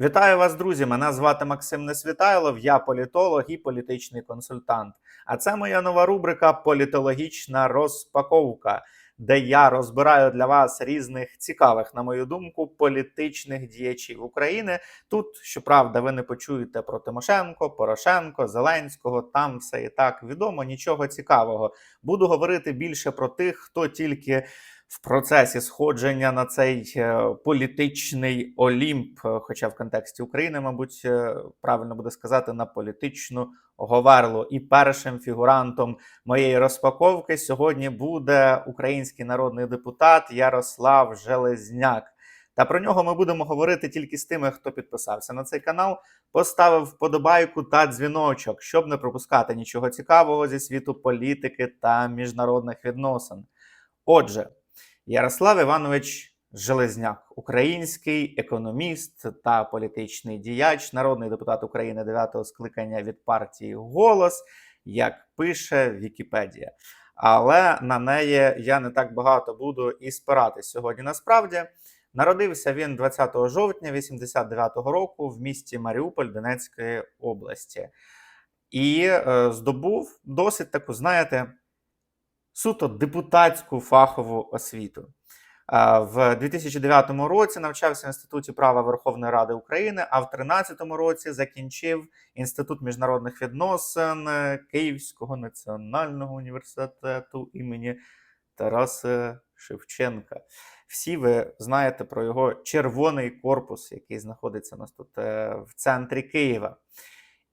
Вітаю вас, друзі! Мене звати Максим Несвітайлов, я політолог і політичний консультант. А це моя нова рубрика Політологічна розпаковка, де я розбираю для вас різних цікавих, на мою думку, політичних діячів України. Тут, щоправда, ви не почуєте про Тимошенко, Порошенко, Зеленського. Там все і так відомо, нічого цікавого. Буду говорити більше про тих, хто тільки в процесі сходження на цей е, політичний олімп, е, хоча в контексті України, мабуть, е, правильно буде сказати, на політичну говерлу. І першим фігурантом моєї розпаковки сьогодні буде український народний депутат Ярослав Железняк. Та про нього ми будемо говорити тільки з тими, хто підписався на цей канал, поставив вподобайку та дзвіночок, щоб не пропускати нічого цікавого зі світу політики та міжнародних відносин. Отже, Ярослав Іванович Железняк, український економіст та політичний діяч, народний депутат України 9-го скликання від партії Голос, як пише Вікіпедія. Але на неї я не так багато буду і спиратись сьогодні. Насправді народився він 20 жовтня 89-го року в місті Маріуполь Донецької області і е, здобув досить таку, знаєте, суто депутатську фахову освіту. В 2009 році навчався в Інституті права Верховної Ради України, а в 2013 році закінчив Інститут міжнародних відносин е, Київського національного університету імені Тараса Шевченка. Всі ви знаєте про його червоний корпус, який знаходиться у нас тут е, в центрі Києва.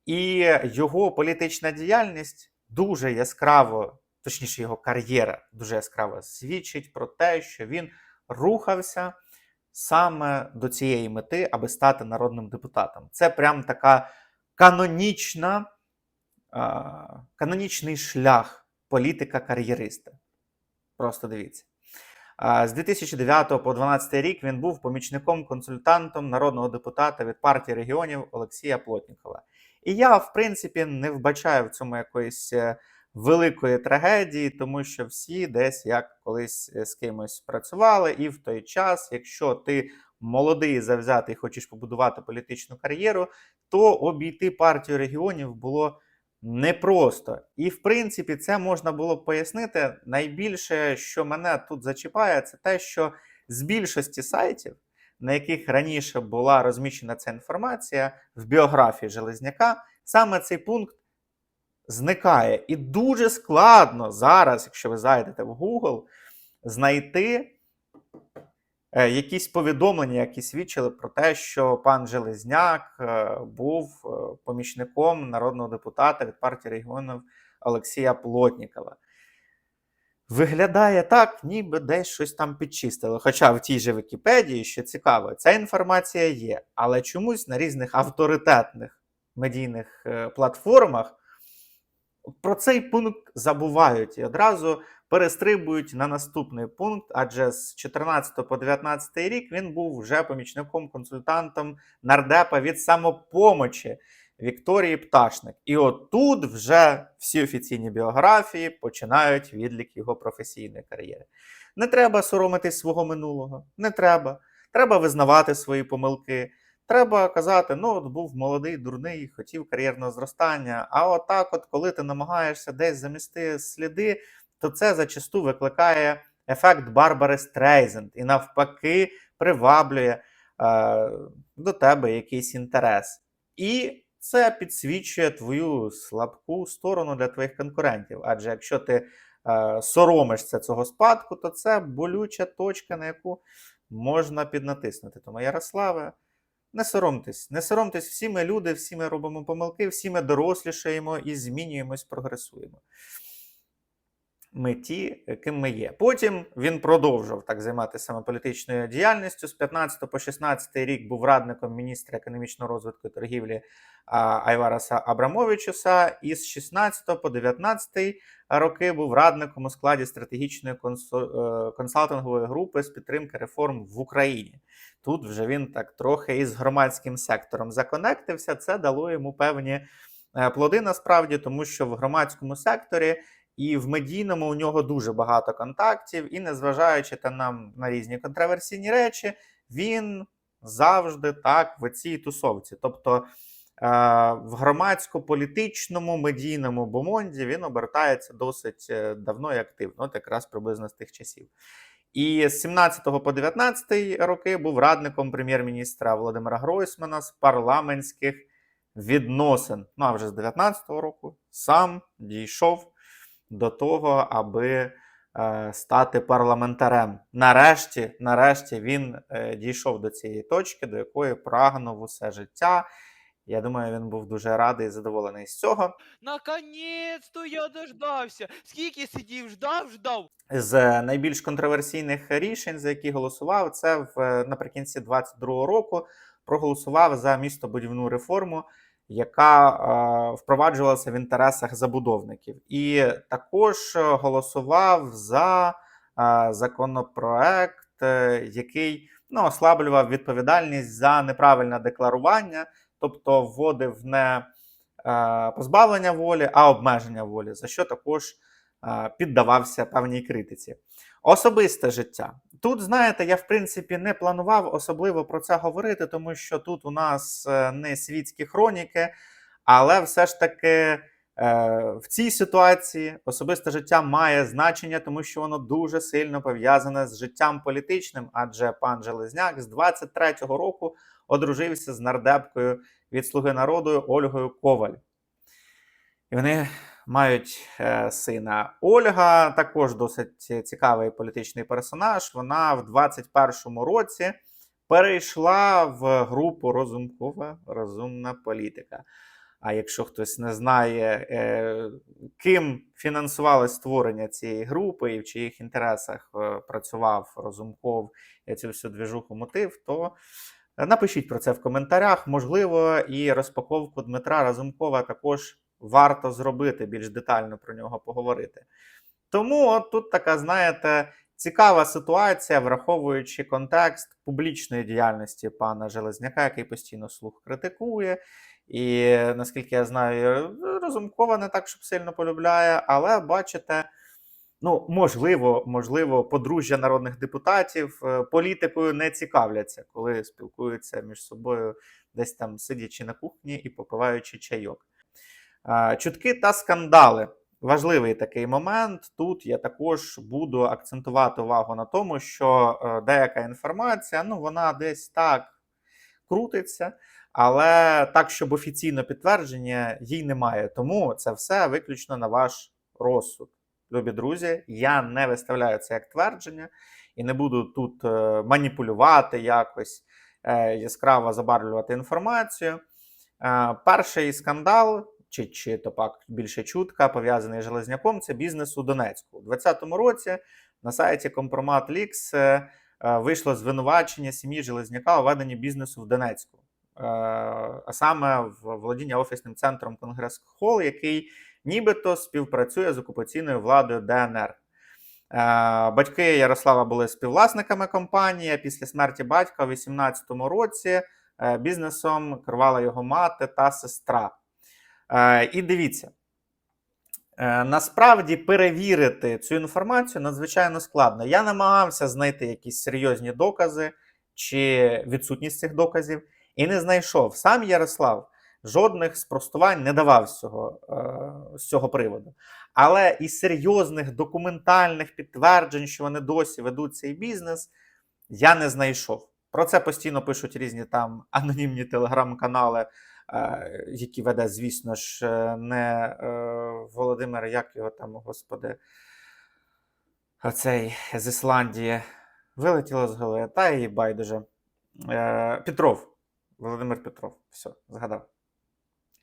І його політична діяльність дуже яскраво точніше, його кар'єра дуже яскраво свідчить про те, що він рухався саме до цієї мети, аби стати народним депутатом. Це прям така канонічна, канонічний шлях політика-кар'єриста. Просто дивіться. З 2009 по 2012 рік він був помічником-консультантом народного депутата від партії регіонів Олексія Плотнікова. І я, в принципі, не вбачаю в цьому якоїсь е, великої трагедії, тому що всі десь як колись е, з кимось працювали, і в той час, якщо ти молодий, завзятий, хочеш побудувати політичну кар'єру, то обійти партію регіонів було непросто. І, в принципі, це можна було б пояснити. Найбільше, що мене тут зачіпає, це те, що з більшості сайтів. На яких раніше була розміщена ця інформація в біографії Железняка, саме цей пункт зникає. І дуже складно зараз, якщо ви зайдете в Google, знайти е, якісь повідомлення, які свідчили про те, що пан Железняк е, був е, помічником народного депутата від партії регіонів Олексія Плотнікова. Виглядає так, ніби десь щось там підчистили. Хоча в тій же Вікіпедії, що цікаво, ця інформація є, але чомусь на різних авторитетних медійних платформах про цей пункт забувають і одразу перестрибують на наступний пункт, адже з 14 по 19 рік він був вже помічником-консультантом нардепа від самопомочі Вікторії Пташник. І отут вже всі офіційні біографії починають відлік його професійної кар'єри. Не треба соромитись свого минулого, не треба. Треба визнавати свої помилки. Треба казати, ну от був молодий, дурний, хотів кар'єрного зростання. А отак, от, коли ти намагаєшся десь замісти сліди, то це зачасту викликає ефект Барбари Стрейзенд і навпаки приваблює е, до тебе якийсь інтерес. І це підсвічує твою слабку сторону для твоїх конкурентів. Адже якщо ти е, соромишся цього спадку, то це болюча точка, на яку можна піднатиснути. Тому Ярославе. Не соромтесь, не соромтесь, всі ми люди, всі ми робимо помилки, всі ми дорослішаємо і змінюємось, прогресуємо. Ми ті, ким ми є. Потім він продовжував так займатися саме політичною діяльністю. З 15 по 16 рік був радником міністра економічного розвитку і торгівлі Айвараса Абрамовичуса. І з 16 по 19 роки був радником у складі стратегічної е, консалтингової групи з підтримки реформ в Україні. Тут вже він так трохи із громадським сектором законектився. Це дало йому певні е, плоди насправді, тому що в громадському секторі. І в медійному у нього дуже багато контактів, і незважаючи та нам на різні контроверсійні речі, він завжди так в цій тусовці. Тобто е, в громадсько-політичному медійному бомонді він обертається досить е, давно і активно, от якраз приблизно з тих часів. І з 17 по 19 роки був радником прем'єр-міністра Володимира Гройсмана з парламентських відносин. Ну а вже з 19-го року сам дійшов до того, аби е, стати парламентарем. Нарешті, нарешті він е, дійшов до цієї точки, до якої прагнув усе життя. Я думаю, він був дуже радий і задоволений з цього. Наконець-то я дождався. Скільки сидів, ждав, ждав. з найбільш контроверсійних рішень, за які голосував, це в е, наприкінці 22-го року проголосував за містобудівну реформу, яка е, впроваджувалася в інтересах забудовників, і також е, голосував за е, законопроект, який ну, ослаблював відповідальність за неправильне декларування, тобто вводив не позбавлення волі, а обмеження волі, за що також піддавався певній критиці. Особисте життя. Тут, знаєте, я в принципі не планував особливо про це говорити, тому що тут у нас е, не світські хроніки, але все ж таки е, в цій ситуації особисте життя має значення, тому що воно дуже сильно пов'язане з життям політичним, адже пан Железняк з 23-го року одружився з нардепкою від Слуги народу Ольгою Коваль. І вони мають е, сина Ольга, також досить цікавий політичний персонаж. Вона в 21-му році перейшла в групу Розумкова Розумна політика. А якщо хтось не знає, е, ким фінансували створення цієї групи і в чиїх інтересах е, працював Розумков цю всю двіжуху мотив, то напишіть про це в коментарях. Можливо, і розпаковку Дмитра Разумкова також варто зробити, більш детально про нього поговорити. Тому от тут така, знаєте, цікава ситуація, враховуючи контекст публічної діяльності пана Железняка, який постійно слух критикує. І наскільки я знаю, Розумкова не так, щоб сильно полюбляє, але бачите. Ну, можливо, можливо, подружжя народних депутатів е, політикою не цікавляться, коли спілкуються між собою, десь там сидячи на кухні і попиваючи чайок. Чутки та скандали. Важливий такий момент. Тут я також буду акцентувати увагу на тому, що е, деяка інформація, ну, вона десь так крутиться, але так, щоб офіційно підтвердження їй немає. Тому це все виключно на ваш розсуд. Любі друзі, я не виставляю це як твердження і не буду тут е, маніпулювати якось е, яскраво забарвлювати інформацію. Перший скандал, чи, чи то пак більше чутка, пов'язаний з Железняком, це бізнес у Донецьку. У 2020 році на сайті Компромат Лікс е, е, вийшло звинувачення сім'ї Железняка у веденні бізнесу в Донецьку, е, а саме в володіння офісним центром Конгрес Холл, який нібито співпрацює з окупаційною владою ДНР. Батьки Ярослава були співвласниками компанії. Після смерті батька у 2018 році бізнесом керувала його мати та сестра. Е, І дивіться, е, насправді перевірити цю інформацію надзвичайно складно. Я намагався знайти якісь серйозні докази чи відсутність цих доказів, і не знайшов. Сам Ярослав жодних спростувань не давав з цього, е, з цього приводу. Але і серйозних документальних підтверджень, що вони досі ведуть цей бізнес, я не знайшов. Про це постійно пишуть різні там анонімні телеграм-канали, які веде, звісно ж, е, не е, Володимир, як його там, господи, оцей з Ісландії. Вилетіло з голови, та і байдуже. Е, Петров. Володимир Петров. Все, згадав.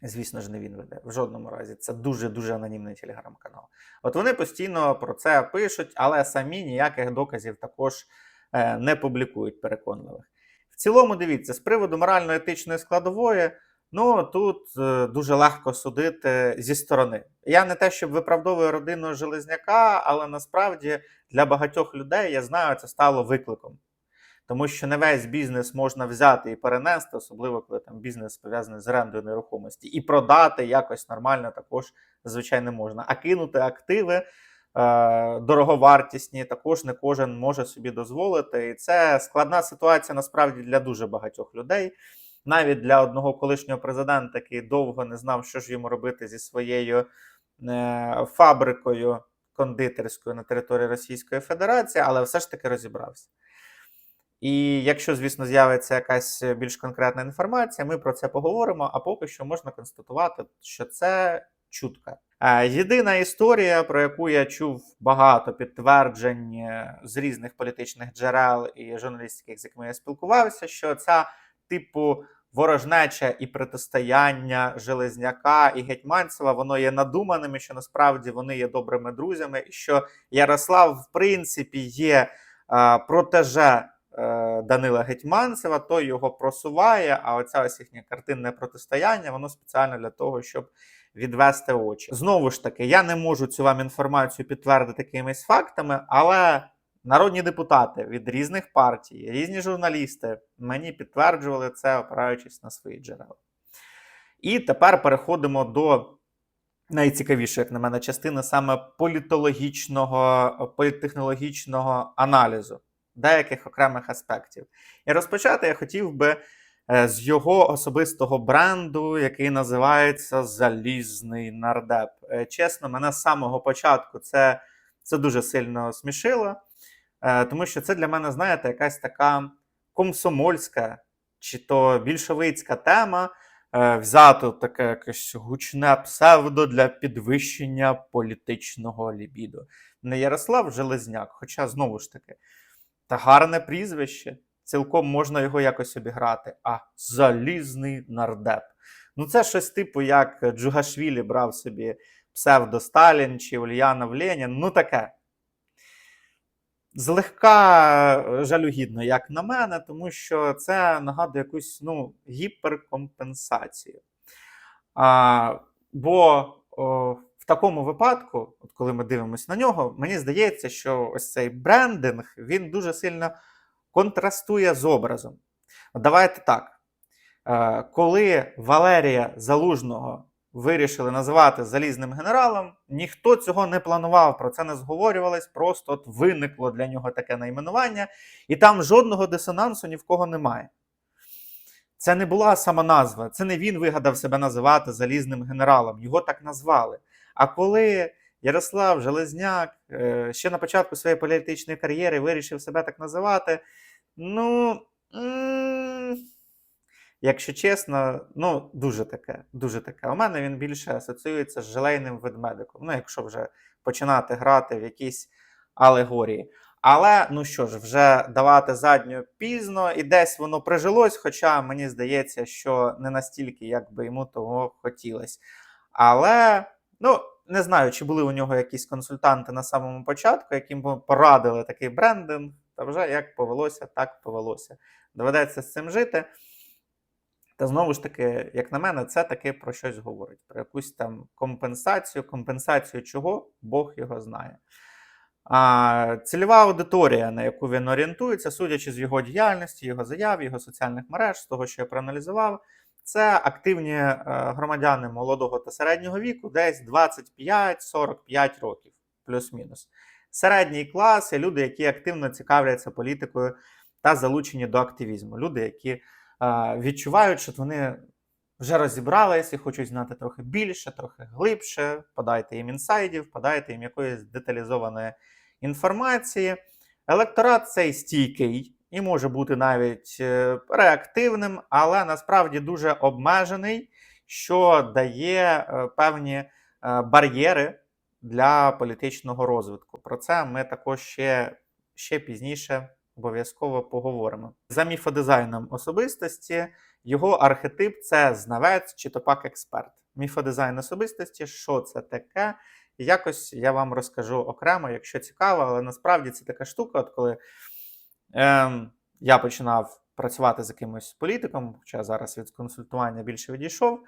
Звісно ж, не він веде. В жодному разі. Це дуже-дуже анонімний телеграм-канал. От вони постійно про це пишуть, але самі ніяких доказів також не публікують переконливих. В цілому, дивіться, з приводу морально-етичної складової, ну тут е, дуже легко судити зі сторони. Я не те, щоб виправдовую родину Железняка, але насправді для багатьох людей я знаю, це стало викликом. Тому що не весь бізнес можна взяти і перенести, особливо коли там бізнес пов'язаний з орендою нерухомості, і продати якось нормально також, звичайно, можна. А кинути активи е, дороговартісні, також не кожен може собі дозволити. І це складна ситуація насправді для дуже багатьох людей. Навіть для одного колишнього президента, який довго не знав, що ж йому робити зі своєю е, фабрикою кондитерською на території Російської Федерації, але все ж таки розібрався. І якщо, звісно, з'явиться якась більш конкретна інформація, ми про це поговоримо. А поки що можна констатувати, що це чутка. Е, Єдина історія, про яку я чув багато підтверджень е, з різних політичних джерел і журналістських, з якими я спілкувався, що ця типу ворожнеча і протистояння Железняка і Гетьманцева, воно є надуманими, що насправді вони є добрими друзями, і що Ярослав, в принципі, є е, протеже Данила Гетьманцева, той його просуває. А оця ось їхнє картинне протистояння, воно спеціально для того, щоб відвести очі. Знову ж таки, я не можу цю вам інформацію підтвердити якимись фактами, але народні депутати від різних партій, різні журналісти мені підтверджували це, опираючись на свої джерела. І тепер переходимо до найцікавішої, як на мене, частини саме політологічного, політтехнологічного аналізу деяких окремих аспектів. І розпочати я хотів би е, з його особистого бренду, який називається Залізний нардеп. Е, Чесно, мене з самого початку це, це дуже сильно смішило, тому що це для мене, знаєте, якась така комсомольська чи то більшовицька тема. е, Взято таке якесь гучне псевдо для підвищення політичного лібіду. Не Ярослав Железняк, хоча знову ж таки, та гарне прізвище. Цілком можна його якось обіграти. А залізний нардеп. Ну, це щось типу, як Джугашвілі брав собі псевдо Сталін чи Ульянов Ленін. Ну таке. Злегка е, жалюгідно, як на мене, тому що це нагадує якусь ну, гіперкомпенсацію. А, бо о, в такому випадку, от коли ми дивимося на нього, мені здається, що ось цей брендинг він дуже сильно контрастує з образом. Давайте так. Е, Коли Валерія Залужного вирішили називати залізним генералом, ніхто цього не планував, про це не зговорювалось, просто от виникло для нього таке найменування, і там жодного дисонансу ні в кого немає. Це не була сама назва, це не він вигадав себе називати залізним генералом, його так назвали. А коли Ярослав Железняк е, ще на початку своєї політичної кар'єри вирішив себе так називати, ну. Якщо чесно, ну дуже таке, дуже таке. У мене він більше асоціюється з желейним ведмедиком. Ну, якщо вже починати грати в якісь алегорії. Але ну що ж, вже давати задню пізно, і десь воно прижилось, хоча мені здається, що не настільки, як би йому того хотілося. Але ну не знаю, чи були у нього якісь консультанти на самому початку, яким би порадили такий брендинг. Та вже як повелося, так повелося. Доведеться з цим жити. Та знову ж таки, як на мене, це таки про щось говорить, про якусь там компенсацію. Компенсацію чого Бог його знає. А, цільова аудиторія, на яку він орієнтується, судячи з його діяльності, його заяв, його соціальних мереж, з того, що я проаналізував, це активні е, громадяни молодого та середнього віку, десь 25-45 років, плюс-мінус. Середній клас і люди, які активно цікавляться політикою та залучені до активізму. Люди, які відчувають, що вони вже розібрались і хочуть знати трохи більше, трохи глибше. Подайте їм інсайдів, подайте їм якоїсь деталізованої інформації. Електорат цей стійкий і може бути навіть е, реактивним, але насправді дуже обмежений, що дає е, певні е, бар'єри для політичного розвитку. Про це ми також ще, ще пізніше обов'язково поговоримо. За міфодизайном особистості його архетип це знавець чи то пак експерт. Міфодизайн особистості, що це таке? Якось я вам розкажу окремо, якщо цікаво, але насправді це така штука, от коли ем, я починав працювати з якимось політиком, хоча зараз від консультування більше відійшов.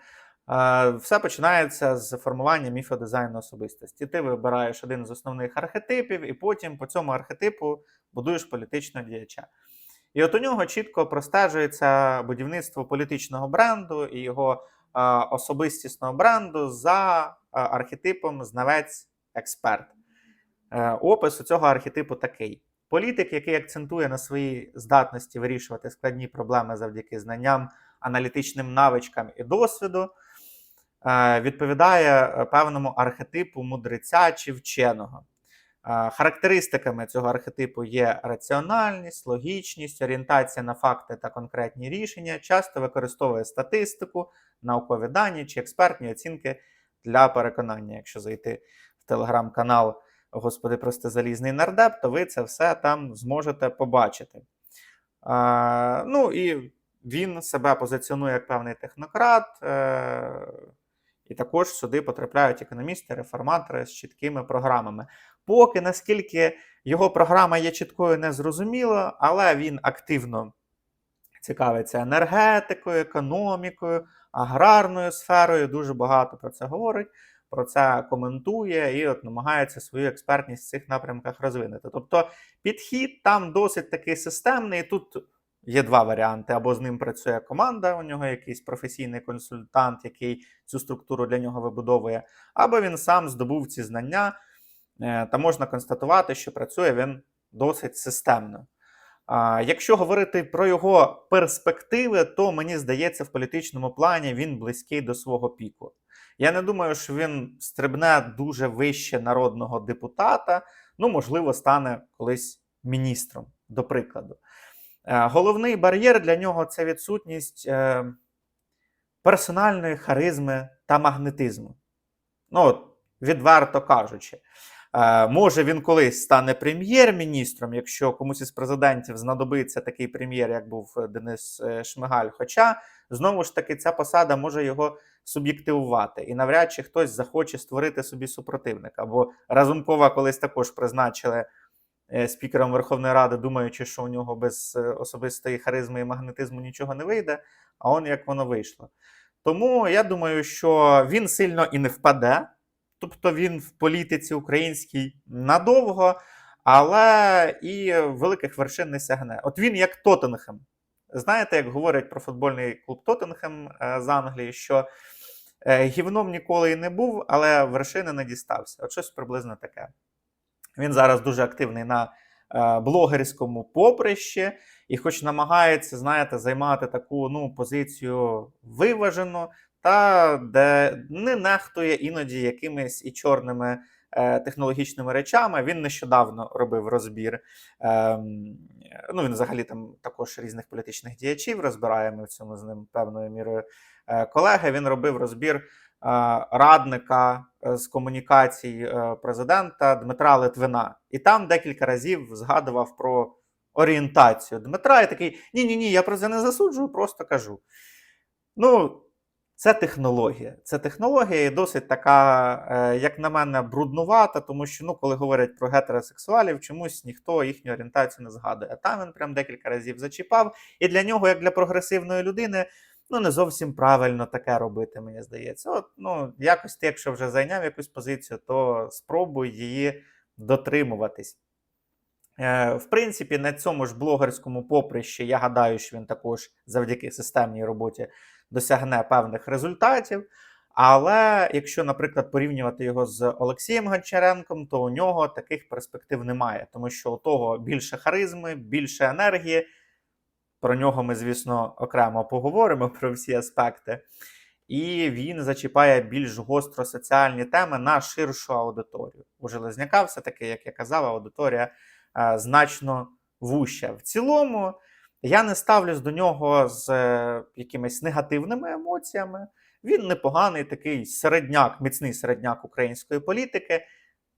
Е, Все починається з формування міфодизайну особистості. Ти вибираєш один з основних архетипів, і потім по цьому архетипу будуєш політичного діяча. І от у нього чітко простежується будівництво політичного бренду і його е, особистісного бренду за е, архетипом знавець-експерт. Опис у цього архетипу такий: політик, який акцентує на своїй здатності вирішувати складні проблеми завдяки знанням, аналітичним навичкам і досвіду, відповідає е, певному архетипу мудреця чи вченого. Е, Характеристиками цього архетипу є раціональність, логічність, орієнтація на факти та конкретні рішення, часто використовує статистику, наукові дані чи експертні оцінки для переконання. Якщо зайти в телеграм-канал Господи, прости залізний нардеп, то ви це все там зможете побачити. Е, ну і він себе позиціонує як певний технократ. І також сюди потрапляють економісти, реформатори з чіткими програмами. Поки наскільки його програма є чіткою, не зрозуміло, але він активно цікавиться енергетикою, економікою, аграрною сферою. Дуже багато про це говорить, про це коментує і от намагається свою експертність в цих напрямках розвинути. Тобто підхід там досить такий системний. Тут є два варіанти: або з ним працює команда, у нього якийсь професійний консультант, який цю структуру для нього вибудовує, або він сам здобув ці знання. Е, Та можна констатувати, що працює він досить системно. Якщо говорити про його перспективи, то мені здається, в політичному плані він близький до свого піку. Я не думаю, що він стрибне дуже вище народного депутата, ну, можливо, стане колись міністром, до прикладу. Е, Головний бар'єр для нього це відсутність е, персональної харизми та магнетизму. Ну, відверто кажучи. Е, Може, він колись стане прем'єр-міністром, якщо комусь із президентів знадобиться такий прем'єр, як був Денис Шмигаль. Хоча, знову ж таки, ця посада може його суб'єктивувати, і навряд чи хтось захоче створити собі супротивника. Бо Разумкова колись також призначили спікером Верховної Ради, думаючи, що у нього без е, особистої харизми і магнетизму нічого не вийде, а он як воно вийшло. Тому я думаю, що він сильно і не впаде. Тобто він в політиці українській надовго, але і великих вершин не сягне. От він як Тоттенхем. Знаєте, як говорять про футбольний клуб Тоттенхем е, з Англії, що е, гівном ніколи і не був, але вершини не дістався. От щось приблизно таке. Він зараз дуже активний на е, блогерському поприщі, і хоч намагається, знаєте, займати таку ну, позицію виважену, та де не нехтує іноді якимись і чорними е, технологічними речами. Він нещодавно робив розбір. Е, ну, він взагалі там також різних політичних діячів розбирає. Ми в цьому з ним певною мірою е, колеги. Він робив розбір е, радника з комунікацій е, президента Дмитра Литвина. І там декілька разів згадував про орієнтацію Дмитра. І такий: ні, ні, ні, я про це не засуджую, просто кажу. Ну, це технологія. Це технологія і досить така, е, як на мене, бруднувата, тому що ну, коли говорять про гетеросексуалів, чомусь ніхто їхню орієнтацію не згадує. А там він прям декілька разів зачіпав. І для нього, як для прогресивної людини, ну не зовсім правильно таке робити, мені здається. От, ну, якось ти, якщо вже зайняв якусь позицію, то спробуй її дотримуватись. Е, В принципі, на цьому ж блогерському поприщі я гадаю, що він також завдяки системній роботі досягне певних результатів. Але якщо, наприклад, порівнювати його з Олексієм Гончаренком, то у нього таких перспектив немає, тому що у того більше харизми, більше енергії. Про нього ми, звісно, окремо поговоримо про всі аспекти. І він зачіпає більш гостро соціальні теми на ширшу аудиторію. У Железняка, все-таки, як я казав, аудиторія е, значно вуща. В цілому, я не ставлюсь до нього з е, якимись негативними емоціями. Він непоганий такий середняк, міцний середняк української політики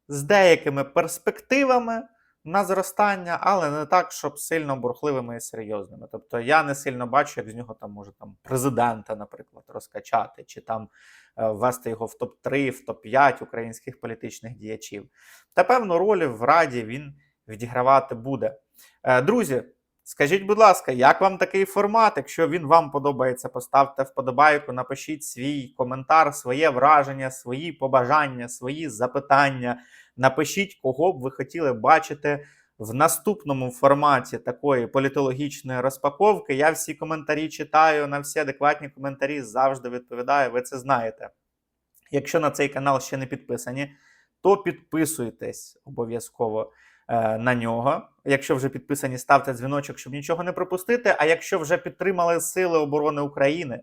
з деякими перспективами на зростання, але не так, щоб сильно бурхливими і серйозними. Тобто я не сильно бачу, як з нього там може там президента, наприклад, розкачати, чи там е, ввести його в топ-3, в топ-5 українських політичних діячів. Та певну роль в Раді він відігравати буде. Е, Друзі, скажіть, будь ласка, як вам такий формат? Якщо він вам подобається, поставте вподобайку, напишіть свій коментар, своє враження, свої побажання, свої запитання. Напишіть, кого б ви хотіли бачити в наступному форматі такої політологічної розпаковки. Я всі коментарі читаю, на всі адекватні коментарі завжди відповідаю. Ви це знаєте. Якщо на цей канал ще не підписані, то підписуйтесь обов'язково е, на нього. Якщо вже підписані, ставте дзвіночок, щоб нічого не пропустити. А якщо вже підтримали Сили оборони України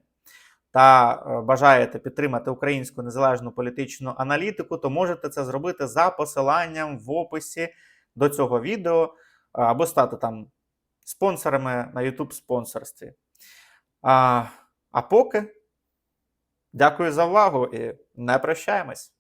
та е, бажаєте підтримати українську незалежну політичну аналітику, то можете це зробити за посиланням в описі до цього відео е, або стати там спонсорами на YouTube спонсорстві. А, а поки дякую за увагу і не прощаємось.